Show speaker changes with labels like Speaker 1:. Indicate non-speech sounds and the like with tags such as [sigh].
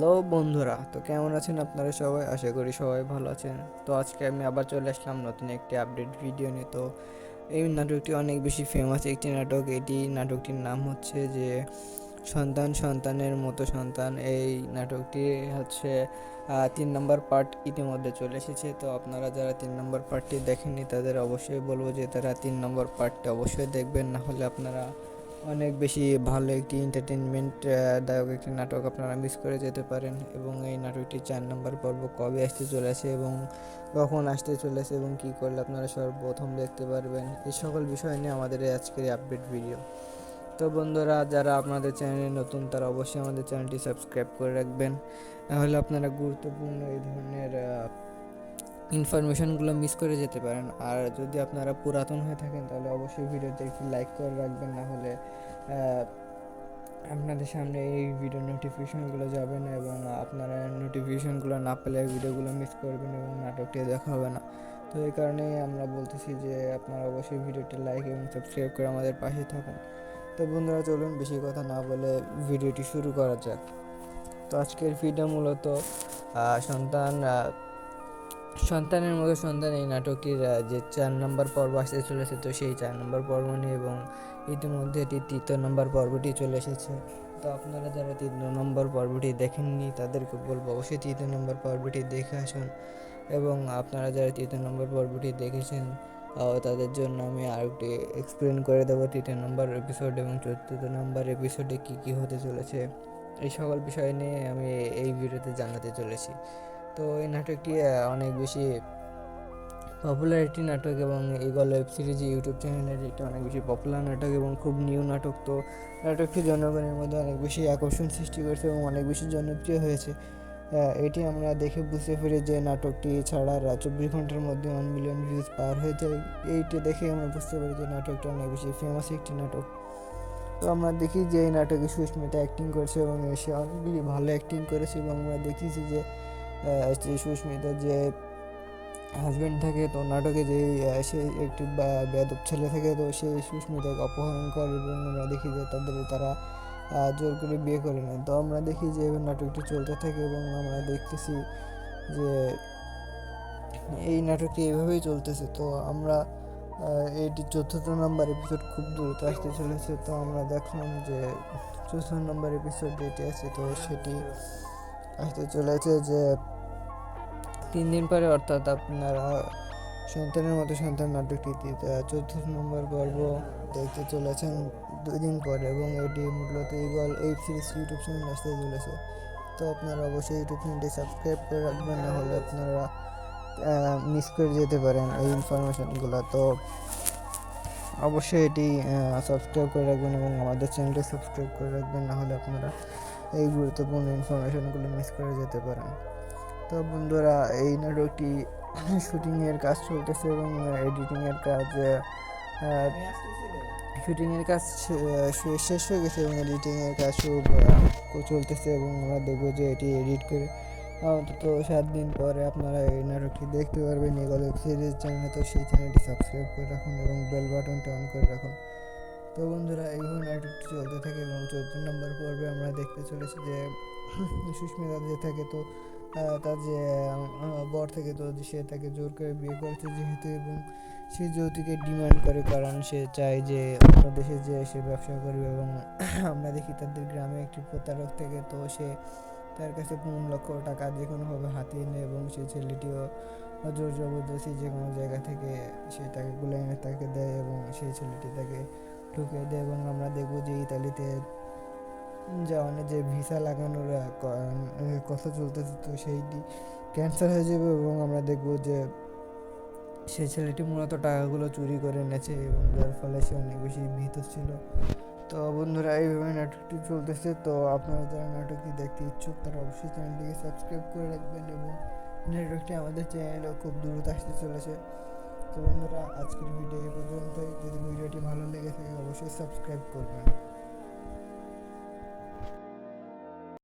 Speaker 1: Hello বন্ধুরা, তো কেমন আছেন আপনারা সবাই? আশা করি সবাই ভালো আছেন। তো আজকে আমি আবার চলে আসলাম নতুন একটি আপডেট ভিডিও নিয়ে। তো এই নাটকটি অনেক বেশি ফেমাস একটি নাটক। এটি নাটকটির নাম হচ্ছে যে সন্তান সন্তানের মতো সন্তান। এই নাটকটি হচ্ছে তিন নম্বর পার্ট ইতিমধ্যে চলে এসেছে। তো আপনারা যারা তিন নম্বর পার্টটি দেখেননি, তাদের অবশ্যই বলব যে তারা তিন নম্বর পার্টটি অবশ্যই দেখবেন। না হলে আপনারা অনেক বেশি ভালো একটি এন্টারটেনমেন্ট দায়ক একটি নাটক আপনারা মিস করে যেতে পারেন এবং এই নাটকটি চার নম্বর পর্ব কবে আসতে চলেছে এবং কখন আসতে চলেছে এবং কী করলে আপনারা সর্বপ্রথম দেখতে পারবেন এই সকল বিষয় নিয়ে আমাদের আজকের আপডেট ভিডিও তো বন্ধুরা, যারা আপনাদের চ্যানেলে নতুন, তারা অবশ্যই আমাদের চ্যানেলটি সাবস্ক্রাইব করে রাখবেন। নাহলে আপনারা গুরুত্বপূর্ণ এই ধরনের ইনফরমেশনগুলো মিস করে যেতে পারেন। আর যদি আপনারা পুরাতন হয়ে থাকেন, তাহলে অবশ্যই ভিডিওতে একটি লাইক করে রাখবেন, না হলে আপনাদের সামনে এই ভিডিও নোটিফিকেশনগুলো যাবে না এবং আপনারা নোটিফিকেশনগুলো না পেলে ভিডিওগুলো মিস করবেন এবং নাটকটি দেখা হবে না। তো এই কারণেই আমরা বলতেছি যে, আপনারা অবশ্যই ভিডিওটি লাইক এবং সাবস্ক্রাইব করে আমাদের পাশে থাকুন। তো বন্ধুরা, চলুন বেশি কথা না বলে ভিডিওটি শুরু করা যাক। তো আজকের ভিডিও মূলত সন্তান সন্তানের মতো সন্তান এই নাটকটির যে চার নম্বর পর্ব আসতে চলেছে, তো সেই চার নম্বর পর্ব নিয়ে এবং ইতিমধ্যে এটি তৃতীয় নম্বর পর্বটি চলে এসেছে। তো আপনারা যারা তৃতীয় নম্বর পর্বটি দেখেননি, তাদেরকে বলব অবশ্যই তৃতীয় নম্বর পর্বটি দেখে আসুন এবং আপনারা যারা তৃতীয় নম্বর পর্বটি দেখেছেন তাদের জন্য আমি আর একটি এক্সপ্লেন করে দেবো তৃতীয় নম্বর এপিসোড এবং চতুর্থ নম্বর এপিসোডে কী কী হতে চলেছে। এই সকল বিষয় নিয়ে আমি এই ভিডিওতে জানাতে চলেছি। তো এই নাটকটি অনেক বেশি পপুলার একটি নাটক এবং এইগুলো ওয়েব সিরিজ ইউটিউব চ্যানেলের একটি অনেক বেশি পপুলার নাটক এবং খুব নিউ নাটক। তো নাটকটি জনগণের মধ্যে অনেক বেশি আকর্ষণ সৃষ্টি করেছে এবং অনেক বেশি জনপ্রিয় হয়েছে। এটি আমরা দেখে বুঝতে পারি যে নাটকটি ছাড়া চব্বিশ ঘণ্টার মধ্যে ওয়ান মিলিয়ন ভিউজ পার হয়ে যায়। এইটি দেখে আমরা বুঝতে পারি যে নাটকটি অনেক বেশি ফেমাস একটি নাটক। তো আমরা দেখি যে এই নাটকে সুস্মিতা অ্যাক্টিং করেছে এবং সে অনেক বেশি ভালো অ্যাক্টিং করেছে এবং আমরা দেখেছি যে আহ, যে সুস্মিতা যে হাজব্যান্ড থাকে তো নাটকে যে সে একটি বা- বেয়াদব ছেলে থাকে তো সেই সুস্মিতাকে অপহরণ করে এবং আমরা দেখি যে তাদের তারা জোর করে বিয়ে করে নেয়। তো আমরা দেখি যে নাটকটি চলতে থাকে এবং আমরা দেখতেছি যে এই নাটকটি এইভাবেই চলতেছে। তো আমরা এটি চতুর্থ নম্বর এপিসোড খুব দ্রুত আসতে চলেছে। তো আমরা দেখলাম যে চতুর্থ নম্বর এপিসোড যেটি আছে তো সেটি আসতে চলেছে যে তিন দিন পরে অর্থাৎ আপনারা সন্তানের মতো সন্তান নাটকটি চতুর্থ নম্বর পর্ব দেখতে চলেছেন দুই দিন পরে এবং এটি মূলত Eagle web series YouTube channel আসতে চলেছে। তো আপনারা অবশ্যই ইউটিউব চ্যানেলটি সাবস্ক্রাইব করে রাখবেন, না হলে আপনারা মিস করে যেতে পারেন এই ইনফরমেশনগুলো তো অবশ্যই এটি সাবস্ক্রাইব করে রাখবেন এবং আমাদের চ্যানেলটি সাবস্ক্রাইব করে রাখবেন, না হলে আপনারা এই গুরুত্বপূর্ণ ইনফরমেশনগুলো মিস করে যেতে পারেন তো বন্ধুরা, এই নাটকটি [clears throat] শুটিংয়ের কাজ চলতেছে এবং এডিটিংয়ের কাজ শুটিংয়ের কাজ শেষ হয়ে গেছে এবং এডিটিংয়ের কাজ চলতেছে এবং আমরা দেখব যে এটি এডিট করে, অন্তত সাত দিন পরে আপনারা এই নাটকটি দেখতে পারবেন। এগুলো সিরিজ চ্যানেলে তো সেই চ্যানেলটি সাবস্ক্রাইব করে রাখুন এবং বেল বাটনটি অন করে রাখুন। তো বন্ধুরা, এইভাবে নাটকটি চলতে থাকে এবং চোদ্দ নম্বর পর্বে আমরা দেখতে চলেছি যে সুস্মিতা যে থাকে তো তার যে বর থেকে তো, সে তাকে জোর করে বিয়ে করেছে যেহেতু এবং সে যৌতুকে ডিমান্ড করে কারণ সে চায় যে অন্য দেশে যে সে ব্যবসা করবে এবং আমরা দেখি তাদের গ্রামে একটি প্রতারক থেকে তো সে তার কাছে পনেরো লক্ষ টাকা যে কোনোভাবে হাতিয়ে নেয় এবং সেই ছেলেটিও জোর জবরদস্তি যে কোনো জায়গা থেকে সে তাকে গুলে এনে তাকে দেয় এবং সেই ছেলেটি তাকে ঢুকে দেয় এবং আমরা দেখব যে ইতালিতে যা অনেক যে ভিসা লাগানোর কথা চলতেছে, তো সেইটি ক্যান্সেল হয়ে যাবে এবং আমরা দেখব যে সেই ছেলেটি মূলত টাকাগুলো চুরি করে এনেছে এবং যার ফলে সে অনেক বেশি ভীত ছিল। তো বন্ধুরা, এইভাবে নাটকটি চলতেছে, তো আপনারা যারা নাটকটি দেখতে ইচ্ছুক, তারা অবশ্যই চ্যানেলটিকে সাবস্ক্রাইব করে রাখবেন এবং নাটকটি আমাদের চ্যানেলেও খুব দ্রুত আসতে চলেছে। তো বন্ধুরা আজকের ভিডিও এই পর্যন্তই। যদি ভিডিওটি ভালো লেগে থাকে অবশ্যই সাবস্ক্রাইব করবেন।